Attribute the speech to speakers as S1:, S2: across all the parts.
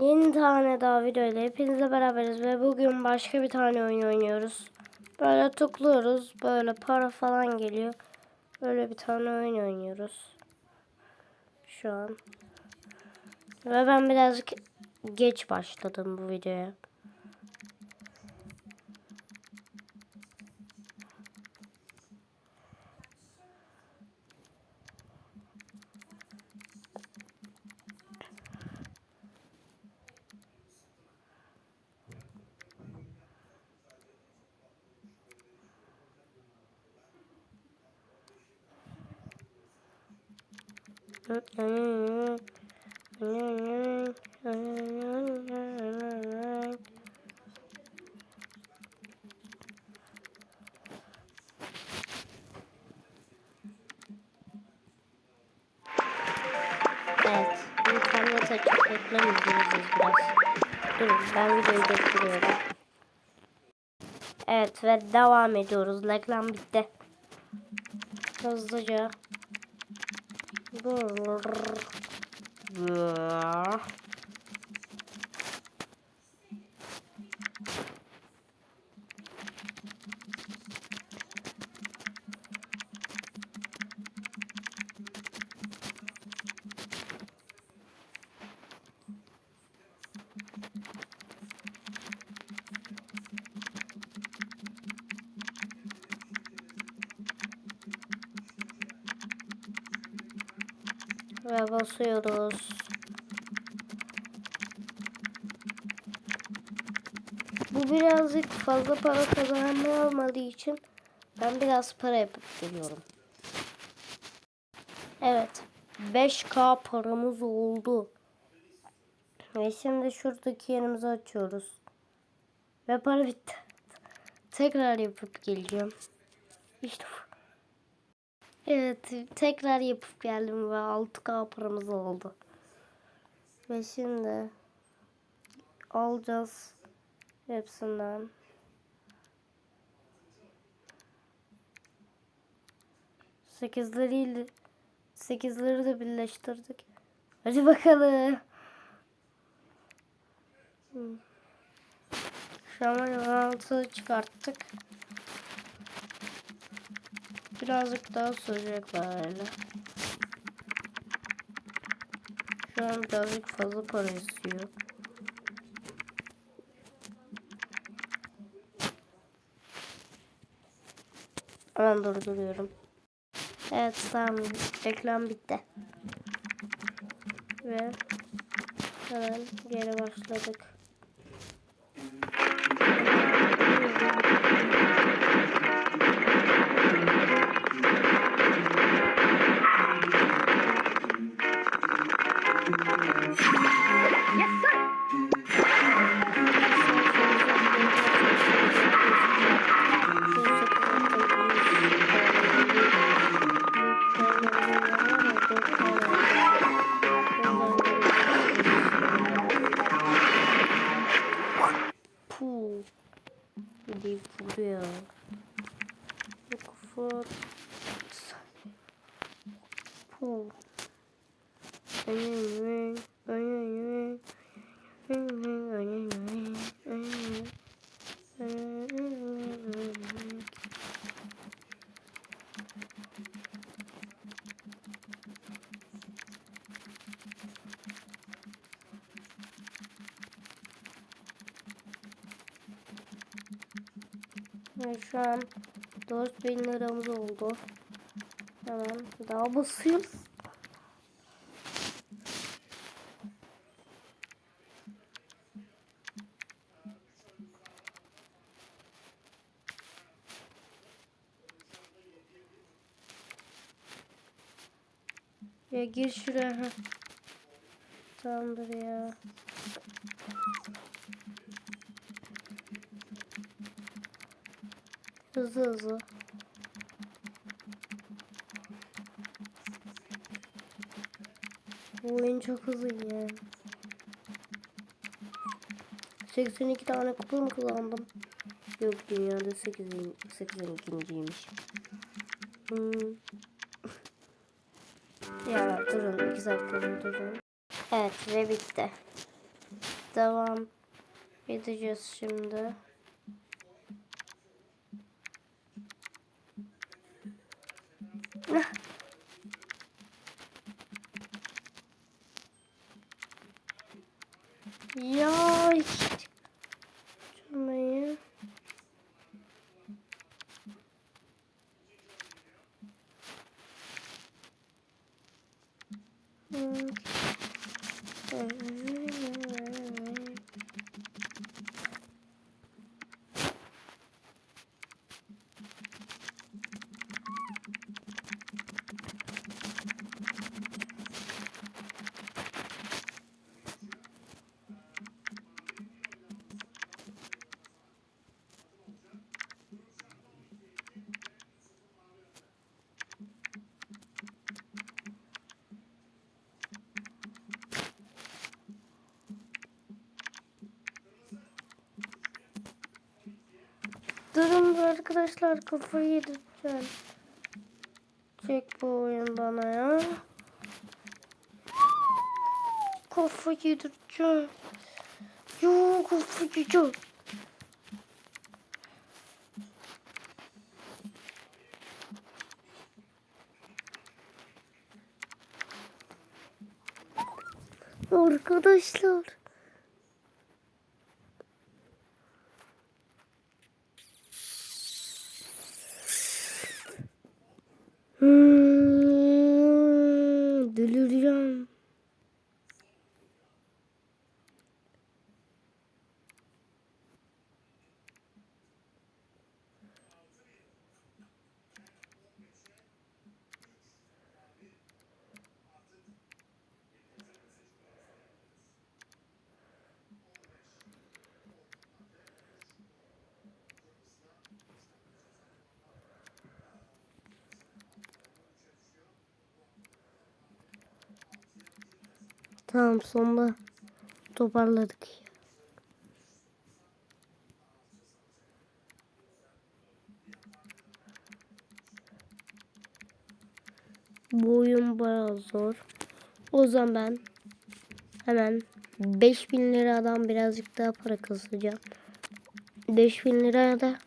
S1: Yeni tane daha videoyla hepinizle beraberiz ve bugün başka bir tane oyun oynuyoruz. Böyle tıklıyoruz. Böyle para falan geliyor. Böyle bir tane oyun oynuyoruz. Şu an. Ve ben birazcık geç başladım bu videoya. Evet, internet açıp reklam izleyeceğiz biraz. Evet ve devam ediyoruz. Reklam bitti. Hızlıca. Ve basıyoruz. Bu birazcık fazla para kazanma olmadığı için ben biraz para yapıp geliyorum. Evet. 5K paramız oldu. Ve şimdi şuradaki yerimizi açıyoruz. Ve para bitti. Tekrar yapıp geleceğim. İşte. Evet tekrar yapıp geldim ve 6K paramız oldu. Ve şimdi alacağız hepsinden. Sekizleri sekizleri de birleştirdik. Hadi bakalım. Şu an 16 çıkarttık. Birazcık daha sürecek. Şu an birazcık fazla para istiyor. Hemen durduruyorum. Evet tamam reklam bitti. Ve hemen geri başladık. Ve şu an 4000 liramız oldu. Hemen daha basıyoruz. Ya gir şuraya. Tamamdır ya. Hızlı hızlı. Bu oyun çok hızlı ya. 82 tane kupa mı kazandım? Yok dünyada 8. 82.ymiş. Hmm. ya durun 2 dakika durun. Evet ve bitti. devam edeceğiz şimdi. Ya işte. Şurayı. Hmm. Durun bu arkadaşlar kafayı yedireceğim. Çek bu oyun bana ya. Kafayı yedireceğim. Yo kafayı yiyeceğim. Arkadaşlar. Hmm, delireceğim. Tamam sonunda toparladık. Bu oyun bayağı zor. O zaman ben hemen 5000 liradan birazcık daha para kazanacağım. 5000 liraya da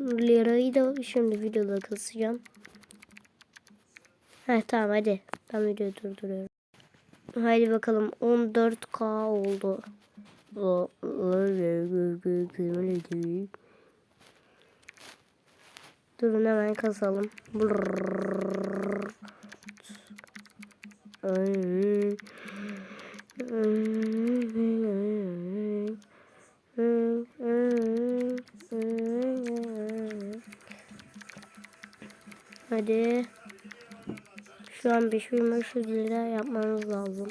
S1: lirayı da şimdi videoda kasacağım. Heh tamam hadi. Ben videoyu durduruyorum. Haydi bakalım 14k oldu. Durun hemen kasalım. Hadi. Şu an 5500 lira yapmamız lazım.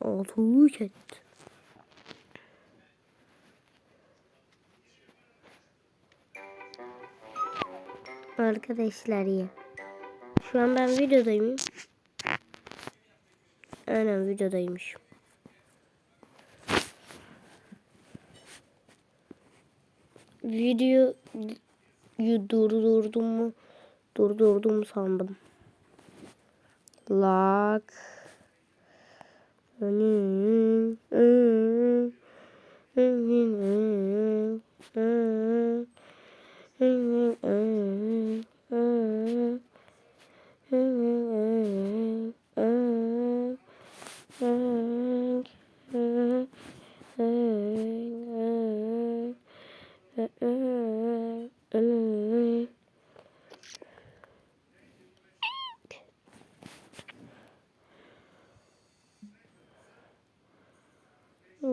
S1: Altı çet. Arkadaşlar ya. Şu an ben videodayım. Aynen videodaymış. Videoyu durdurdum mu? Durdurdum sandım. Mm-hmm.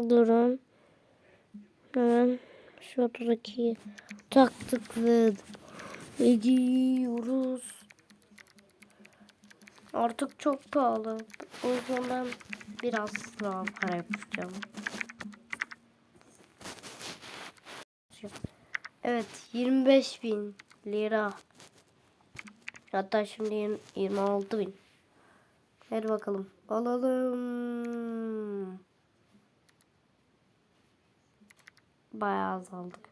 S1: Durun. Hemen şu oradaki taktık ve Ediyoruz. Artık çok pahalı. O yüzden ben biraz daha para yapacağım. Evet 25 bin lira. Hatta şimdi yirmi- 26 bin. Hadi bakalım. Alalım. Bayağı azaldık.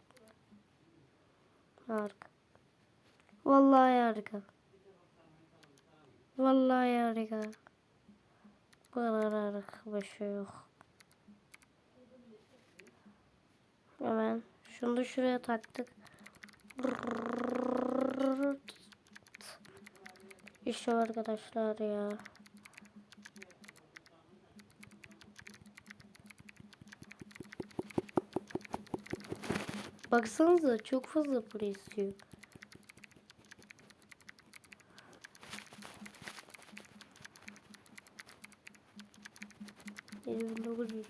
S1: Harika. Vallahi harika. Vallahi harika. Bu kadar bir şey yok. Hemen şunu da şuraya taktık. İşte arkadaşlar ya. Baksanıza çok fazla para istiyor. Elli.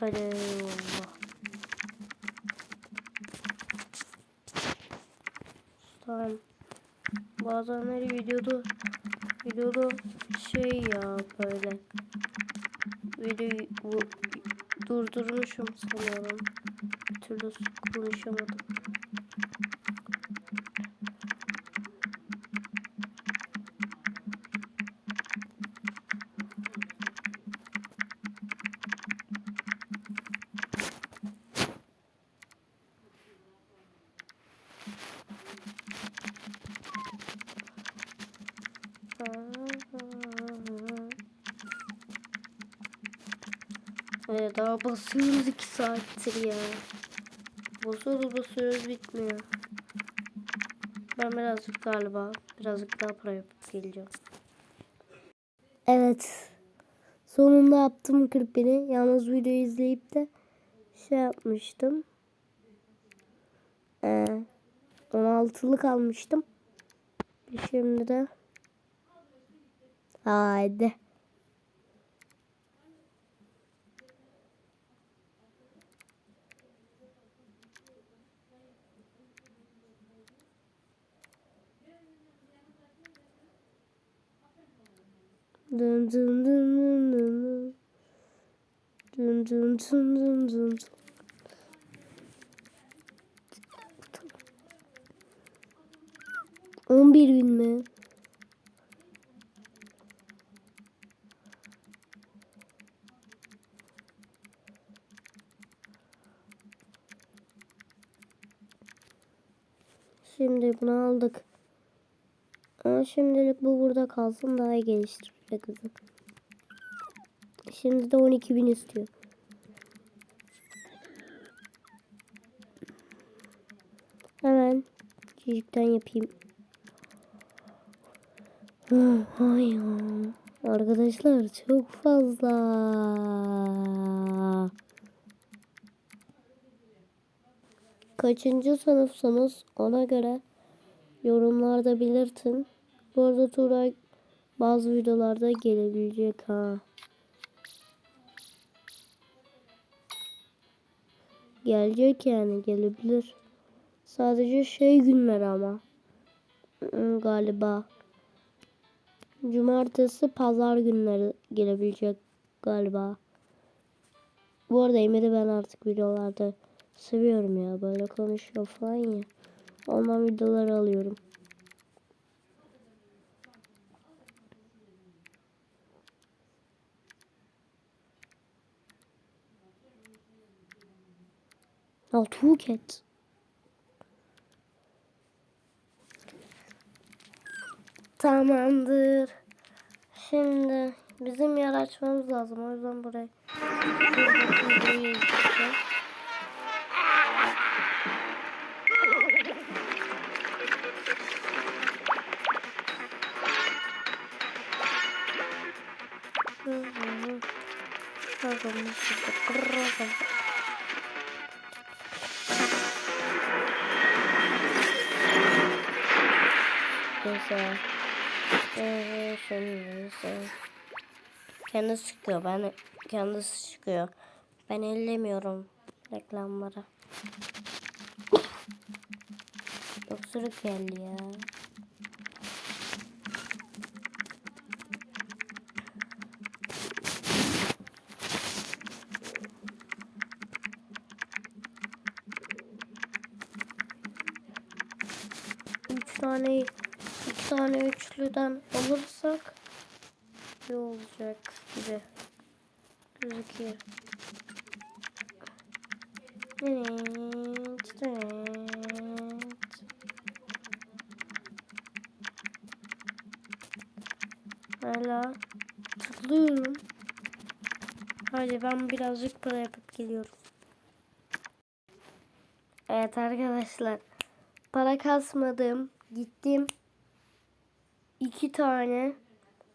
S1: Hadi Allah. Tamam. Bazenleri videoda videoda şey ya böyle videoyu bu, durdurmuşum sanıyorum. Bir türlü konuşamadım. Evet daha basıyoruz iki saattir ya. Basıyoruz basıyoruz bitmiyor. Ben birazcık galiba birazcık daha para yapıp geleceğim. Evet. Sonunda yaptım 40 bini. Yalnız videoyu izleyip de şey yapmıştım. Ee, 16'lık almıştım. Şimdi de Haydi. Dın dın dın dın dın dın. Dın dın dın dın. On bir bin mi? Şimdi bunu aldık. Ama şimdilik bu burada kalsın daha iyi geliştirecek kızı. Şimdi de 12 bin istiyor. Hemen cicikten yapayım. Ay ya. Arkadaşlar çok fazla. Kaçıncı sınıfsanız ona göre yorumlarda belirtin. Bu arada Turay bazı videolarda gelebilecek ha. Gelecek yani gelebilir. Sadece şey günler ama. Galiba. Cumartesi, pazar günleri gelebilecek galiba. Bu arada Emir'i ben artık videolarda seviyorum ya. Böyle konuşuyor falan ya. Ondan videoları alıyorum. Now two cats. Tamamdır. Şimdi bizim yer açmamız lazım. O yüzden buraya. Bakalım. Bakalım. Şimdi güzel. Kendisi çıkıyor. Ben kendisi çıkıyor. Ben ellemiyorum reklamları. Öksürük geldi ya. Üç tane tane üçlüden alırsak iyi olacak gibi gözüküyor. Evet, evet. Hala tıklıyorum. Hadi ben birazcık para yapıp geliyorum. Evet arkadaşlar. Para kasmadım. Gittim. İki tane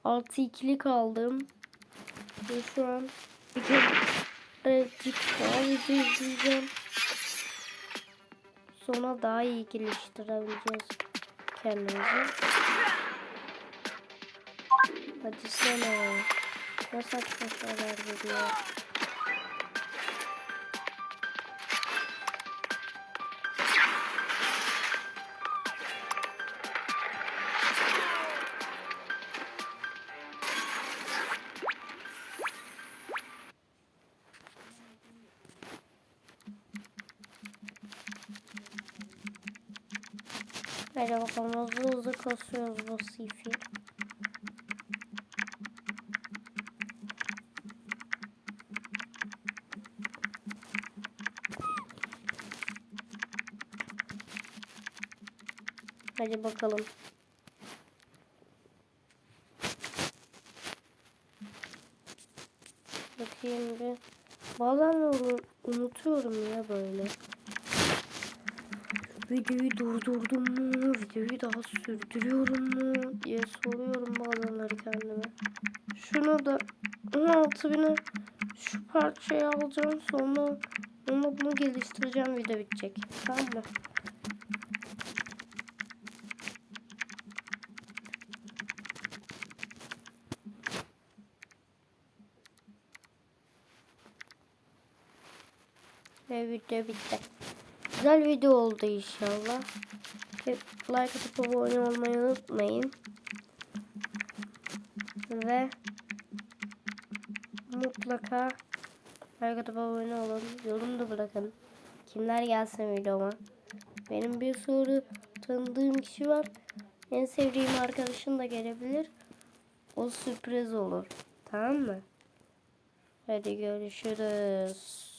S1: altı ikilik aldım. Ve şu an bir kerecik daha video izleyeceğim. Sonra daha iyi geliştirebileceğiz kendimizi. Hadi sana. Ne saçma şeyler geliyor. Hadi bakalım hızlı hızlı bu sifi. Hadi bakalım. Bakayım bir. Bazen unutuyorum ya böyle. Videoyu durdurdum mu? Videoyu daha sürdürüyorum mu? diye soruyorum bazenleri kendime. Şunu da 16 bine şu parçayı alacağım sonra onunla bunu geliştireceğim video bitecek. Tamam mı? Ve video bitti. Güzel video oldu inşallah. Like atıp abone olmayı unutmayın. Ve mutlaka like atıp abone olun. Yorum da bırakın. Kimler gelsin videoma. Benim bir soru tanıdığım kişi var. En sevdiğim arkadaşım da gelebilir. O sürpriz olur. Tamam mı? Hadi görüşürüz.